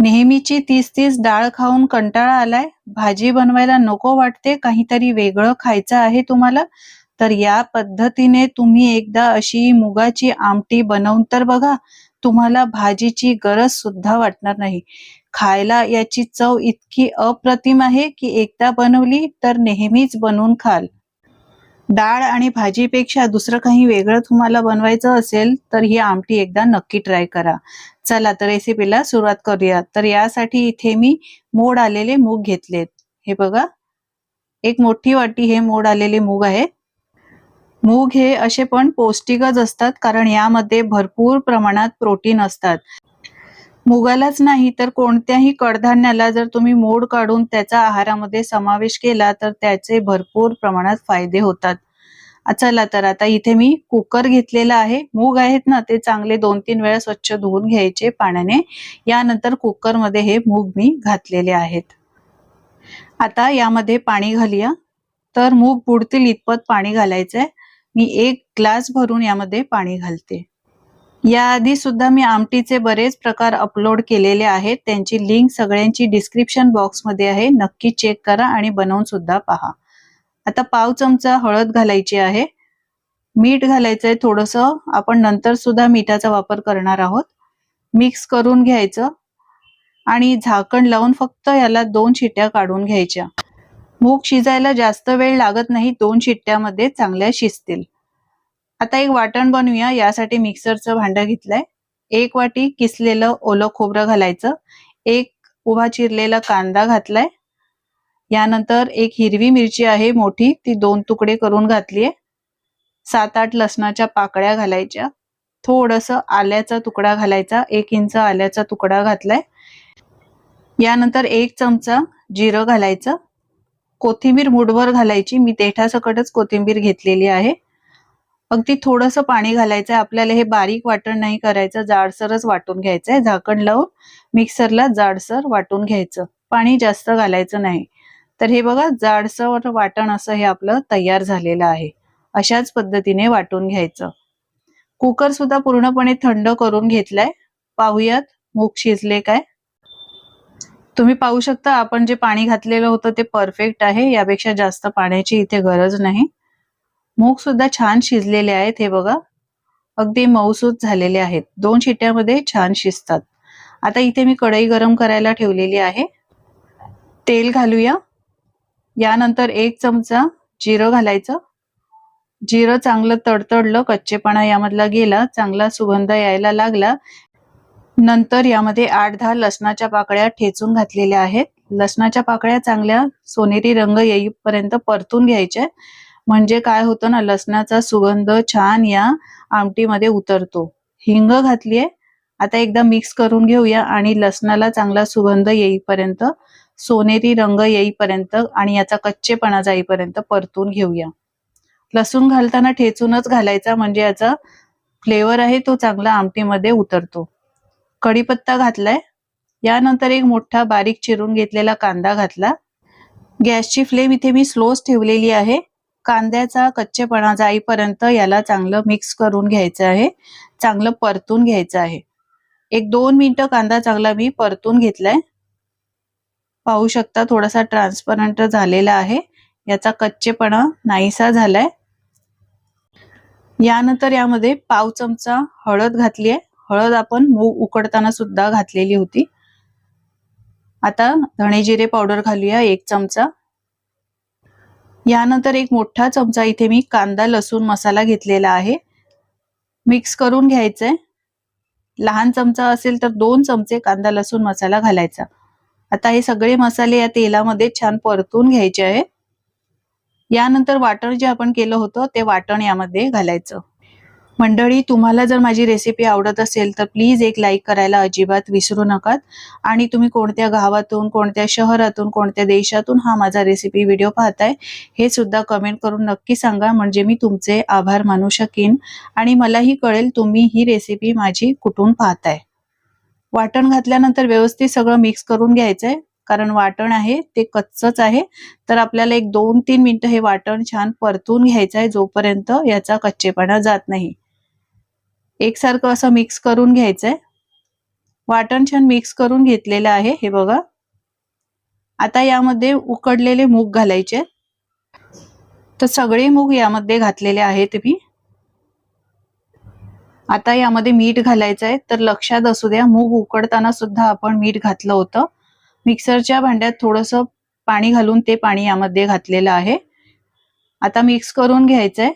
नेहमीची तीस तीस डाळ खाऊन कंटाळा आलाय. भाजी बनवायला नको वाटते काहीतरी वेगळं खायचं आहे तुम्हाला? तर या पद्धतीने तुम्ही एकदा अशी मुगाची आमटी बनवून तर बघा तुम्हाला भाजीची गरज सुद्धा वाटणार नाही. खायला याची चव इतकी अप्रतिम आहे की एकदा बनवली तर नेहमीच बनवून खाल. डाळ आणि भाजीपेक्षा दुसरं काही वेगळं तुम्हाला बनवायचं असेल तर ही आमटी एकदा नक्की ट्राय करा. चला तर रेसिपीला सुरुवात करूया. तर यासाठी इथे मी मोड आलेले मूग घेतलेत. हे बघा. एक मोठी वाटी हे मोड आलेले मूग आहेत मूग हे असे पण पौष्टिकच असतात कारण यामध्ये भरपूर प्रमाणात प्रोटीन असतात. मुगालाच नाही तर कोणत्याही कडधान्याला जर तुम्ही मोड काढून त्याचा आहारामध्ये समावेश केला तर त्याचे भरपूर प्रमाणात फायदे होतात. चला तर आता इथे मी कुकर घेतलेला आहे. मूग आहेत ना ते चांगले दोन तीन वेळा स्वच्छ धुवून घ्यायचे पाण्याने. यानंतर कुकरमध्ये हे मूग मी घातलेले आहेत. आता यामध्ये पाणी घालूया. तर मूग बुडतील इतपत पाणी घालायचंय. मी एक ग्लास भरून यामध्ये पाणी घालते. याआधी सुद्धा मी आमटीचे बरेच प्रकार अपलोड केलेले आहेत. त्यांची लिंक सगळ्यांची डिस्क्रिप्शन बॉक्समध्ये आहे. नक्की चेक करा आणि बनवून सुद्धा पहा. आता पाव चमचा हळद घालायची आहे. मीठ घालायचंय थोडंसं. आपण नंतर सुद्धा मिठाचा वापर करणार आहोत. मिक्स करून घ्यायचं. आणि झाकण लावून फक्त याला दोन शिट्ट्या काढून घ्यायच्या. मूग शिजायला जास्त वेळ लागत नाही. दोन शिट्ट्यामध्ये चांगल्या शिजतील. आता एक वाटण बनवूया. यासाठी मिक्सरचं भांडं घेतलंय. एक वाटी किसलेलं ओलं खोबरं घालायचं. एक उभा चिरलेला कांदा घातलाय. यानंतर एक हिरवी मिरची आहे मोठी. ती दोन तुकडे करून घातलीये. सात आठ लसणाच्या पाकळ्या घालायच्या. थोडस आल्याचा तुकडा घालायचा. एक इंच आल्याचा तुकडा घातलाय. यानंतर एक चमचा जिरं घालायचं. कोथिंबीर मुठभर घालायची. मी देठासकटच कोथिंबीर घेतलेली आहे. अगदी थोडस पाणी घालायचंय आपल्याला हे बारीक वाटण नाही करायचं जाडसरच वाटून घ्यायचंय. झाकण लावून मिक्सरला जाडसर वाटून घ्यायचं. पाणी जास्त घालायचं नाही. तर हे बघा जाडसर वाटण असं हे आपलं तयार झालेलं आहे. अशाच पद्धतीने वाटून घ्यायचं. कुकर सुद्धा पूर्णपणे थंड करून घेतलाय. पाहूयात मूग शिजले काय? तुम्ही पाहू शकता आपण जे पाणी घातलेलं होतं ते परफेक्ट आहे. यापेक्षा जास्त पाण्याची इथे गरज नाही. मूग सुद्धा छान शिजलेले आहेत हे बघा. अगदी मऊसूत झालेले आहेत. दोन शिट्ट्यामध्ये छान शिजतात. आता इथे मी कढई गरम करायला ठेवलेली आहे. तेल घालूया. यानंतर एक चमचा जिरं घालायचं. जिरं चांगलं तडतडलं कच्चेपणा यामधला गेला चांगला सुगंध यायला लागला. नंतर यामध्ये आठ दहा लसणाच्या पाकळ्या ठेचून घातलेल्या आहेत. लसणाच्या पाकळ्या चांगल्या सोनेरी रंग येईपर्यंत परतून घ्यायच्या. म्हणजे काय होतं ना लसणाचा सुगंध छान या आमटीमध्ये उतरतो. हिंग घातलीये. आता एकदा मिक्स करून घेऊया आणि लसणाला चांगला सुगंध येईपर्यंत सोनेरी रंग येईपर्यंत आणि याचा कच्चेपणा जाईपर्यंत परतून घेऊया. लसूण घालताना ठेचूनच घालायचा म्हणजे याचा फ्लेवर आहे तो चांगला आमटीमध्ये उतरतो. कढीपत्ता घातलाय. यानंतर एक मोठा बारीक चिरून घेतलेला कांदा घातला. गॅसची फ्लेम इथे मी स्लोच ठेवलेली आहे. कांद्याचा कच्चेपणा जाईपर्यंत याला चांगलं मिक्स करून घ्यायचं आहे. चांगलं परतून घ्यायचं आहे. एक दोन मिनिटं कांदा चांगला मी परतून घेतलाय. पाहू शकता थोडासा ट्रान्सपरंट झालेला आहे. याचा कच्चेपणा नाहीसा झालाय. यानंतर यामध्ये पाव चमचा हळद घातली आहे हळद आपण मूग उकडताना सुद्धा घातलेली होती. आता धणे जिरे पावडर घालूया एक चमचा. यानंतर एक मोठा चमचा इथे मी कांदा लसूण मसाला घेतलेला आहे. मिक्स करून घ्यायचंय. लहान चमचा असेल तर दोन चमचे कांदा लसूण मसाला घालायचा. आता हे सगळे मसाले या तेलामध्ये छान परतून घ्यायचे आहे. यानंतर वाटण जे आपण केलं होतं ते वाटण यामध्ये घालायचं. मंडळी तुम्हाला जर माझी रेसिपी आवडत असेल तर प्लीज एक लाईक करायला अजिबात विसरू नका आणि तुम्ही कोणत्या गावातून कोणत्या शहरातून कोणत्या देशातून हा माझा रेसिपी व्हिडिओ पाहताय हे सुद्धा कमेंट करून नक्की सांगा. म्हणजे मी तुमचे आभार मानू शकेन. आणि मलाही कळेल तुम्ही ही रेसिपी माझी कुठून पाहताय. वाटण घातल्यानंतर व्यवस्थित सगळं मिक्स करून घ्यायचंय. कारण वाटण आहे ते कच्चच आहे. तर आपल्याला एक दोन तीन मिनिटं हे वाटण छान परतून घ्यायचं आहे जोपर्यंत याचा कच्चेपणा जात नाही. एकसारखं असं मिक्स करून घ्यायचंय. वाटण छान मिक्स करून घेतलेलं आहे हे बघा. आता यामध्ये उकडलेले मूग घालायचे. तर सगळे मूग यामध्ये घातलेले आहेत मी आता यामध्ये मीठ घालायचं आहे तर लक्षात असू द्या मूग उकडताना सुद्धा आपण मीठ घातलं होतं. मिक्सरच्या भांड्यात थोडस पाणी घालून ते पाणी यामध्ये घातलेलं आहे. आता मिक्स करून घ्यायचंय.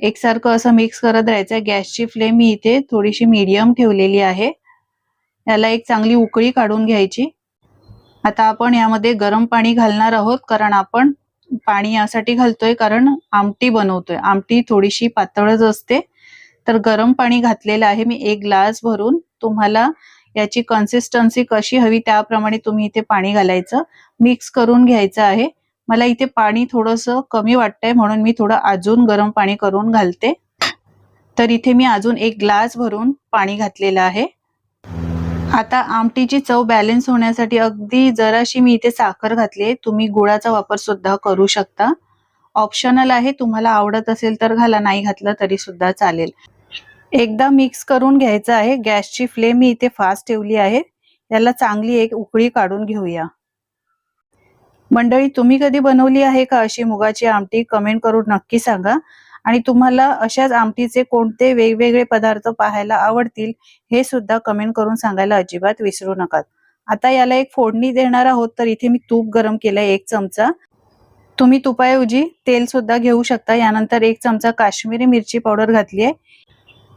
एकसारखं असं मिक्स करत राहायचं. गॅसची फ्लेम मी इथे थोडीशी मीडियम ठेवलेली आहे. याला एक चांगली उकळी काढून घ्यायची. आता आपण यामध्ये गरम पाणी घालणार आहोत कारण आपण पाणी यासाठी घालतोय कारण आमटी बनवतोय. आमटी थोडीशी पातळच असते. तर गरम पाणी घातलेलं आहे. मी एक ग्लास भरून तुम्हाला याची कन्सिस्टन्सी कशी हवी त्याप्रमाणे तुम्ही इथे पाणी घालायचं. मिक्स करून घ्यायचं आहे. मला इथे पाणी थोडस कमी वाटतंय म्हणून मी थोडं अजून गरम पाणी करून घालते. तर इथे मी अजून एक ग्लास भरून पाणी घातलेलं आहे. आता आमटीची चव बॅलन्स होण्यासाठी अगदी जराशी मी इथे साखर घातली तुम्ही गुळाचा वापर सुद्धा करू शकता. ऑप्शनल आहे तुम्हाला आवडत असेल तर घाला नाही घातलं तरी सुद्धा चालेल. एकदा मिक्स करून घ्यायचं आहे. गॅसची फ्लेम मी इथे फास्ट ठेवली आहे. याला चांगली एक उकळी काढून घेऊया. मंडळी तुम्ही कधी बनवली आहे का अशी मुगाची आमटी? कमेंट करून नक्की सांगा. आणि तुम्हाला अशाच आमटीचे कोणते वेगवेगळे पदार्थ पाहायला आवडतील हे सुद्धा कमेंट करून सांगायला अजिबात विसरू नका आता याला एक फोडणी देणार आहोत तर इथे मी तूप गरम केलंय एक चमचा. तुम्ही तुपाऐवजी तेल सुद्धा घेऊ शकता. यानंतर एक चमचा काश्मीरी मिरची पावडर घातली आहे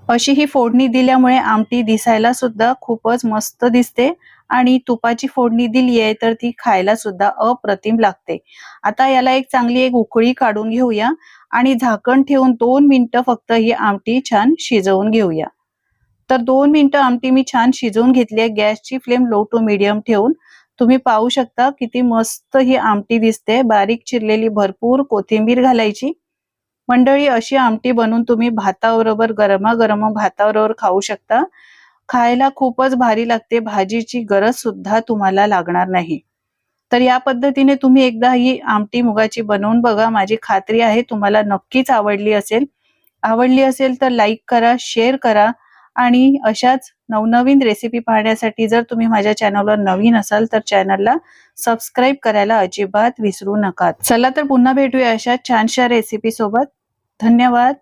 अशी ही फोडणी दिल्यामुळे आमटी दिसायला सुद्धा खूपच मस्त दिसते. आणि तुपाची फोडणी दिली आहे तर ती खायला सुद्धा अप्रतिम लागते. आता याला एक चांगली एक उकळी काढून घेऊया आणि झाकण ठेवून दोन मिनिटं फक्त ही आमटी छान शिजवून घेऊया. तर दोन मिनिटं आमटी मी छान शिजवून घेतली आहे. गॅसची फ्लेम लो टू मिडियम ठेवून तुम्ही पाहू शकता किती मस्त ही आमटी दिसते. बारीक चिरलेली भरपूर कोथिंबीर घालायची. मंडळी अशी आमटी बनवून तुम्ही भाताबरोबर गरमागरम भाताबरोबर खाऊ शकता. खायला खूपच भारी लागते. भाजीची गरज सुद्धा तुम्हाला लागणार नाही. तर या पद्धतीने तुम्ही एकदा ही आमटी मुगाची बनवून बघा. माझी खात्री आहे तुम्हाला नक्कीच आवडली असेल. आवडली असेल तर लाईक करा शेअर करा आणि अशाच नवनवीन रेसिपी पाहण्यासाठी जर तुम्ही माझ्या चॅनलवर नवीन असाल तर चॅनलला सबस्क्राईब करायला अजिबात विसरू नका. चला तर पुन्हा भेटूया अशा छानशा रेसिपी सोबत. धन्यवाद.